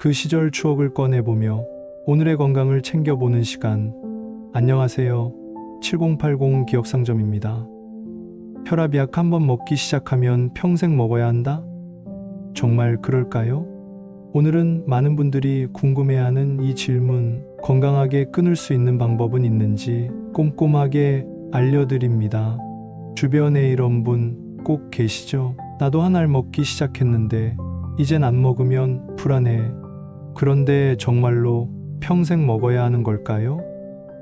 그 시절 추억을 꺼내보며 오늘의 건강을 챙겨보는 시간. 안녕하세요. 7080 기억상점입니다. 혈압약 한 번 먹기 시작하면 평생 먹어야 한다? 정말 그럴까요? 오늘은 많은 분들이 궁금해하는 이 질문, 건강하게 끊을 수 있는 방법은 있는지 꼼꼼하게 알려드립니다. 주변에 이런 분 꼭 계시죠? 나도 한 알 먹기 시작했는데, 이젠 안 먹으면 불안해. 그런데 정말로 평생 먹어야 하는 걸까요?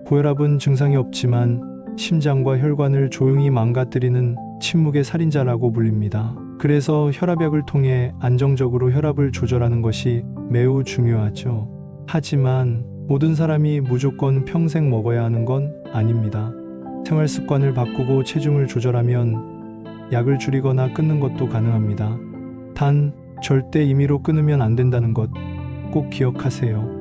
고혈압은 증상이 없지만 심장과 혈관을 조용히 망가뜨리는 침묵의 살인자라고 불립니다. 그래서 혈압약을 통해 안정적으로 혈압을 조절하는 것이 매우 중요하죠. 하지만 모든 사람이 무조건 평생 먹어야 하는 건 아닙니다. 생활 습관을 바꾸고 체중을 조절하면 약을 줄이거나 끊는 것도 가능합니다. 단 절대 임의로 끊으면 안 된다는 것 꼭 기억하세요.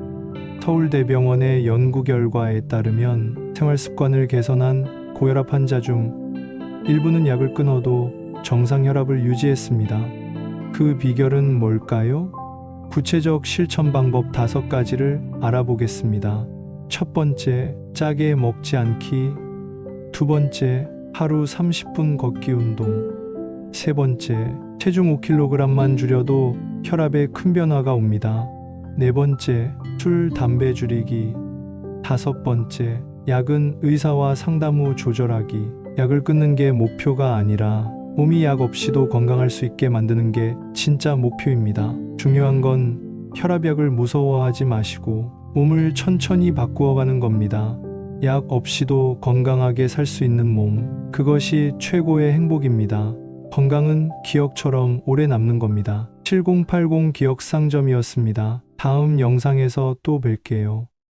서울대병원의 연구 결과에 따르면 생활 습관을 개선한 고혈압 환자 중 일부는 약을 끊어도 정상 혈압을 유지했습니다. 그 비결은 뭘까요? 구체적 실천 방법 다섯 가지를 알아보겠습니다. 첫 번째, 짜게 먹지 않기. 두 번째, 하루 30분 걷기 운동. 세 번째, 체중 5kg만 줄여도 혈압에 큰 변화가 옵니다. 네 번째, 술, 담배 줄이기. 다섯 번째, 약은 의사와 상담 후 조절하기. 약을 끊는 게 목표가 아니라 몸이 약 없이도 건강할 수 있게 만드는 게 진짜 목표입니다. 중요한 건 혈압약을 무서워하지 마시고 몸을 천천히 바꾸어가는 겁니다. 약 없이도 건강하게 살 수 있는 몸. 그것이 최고의 행복입니다. 건강은 기억처럼 오래 남는 겁니다. 7080 기억 상점이었습니다. 다음 영상에서 또 뵐게요.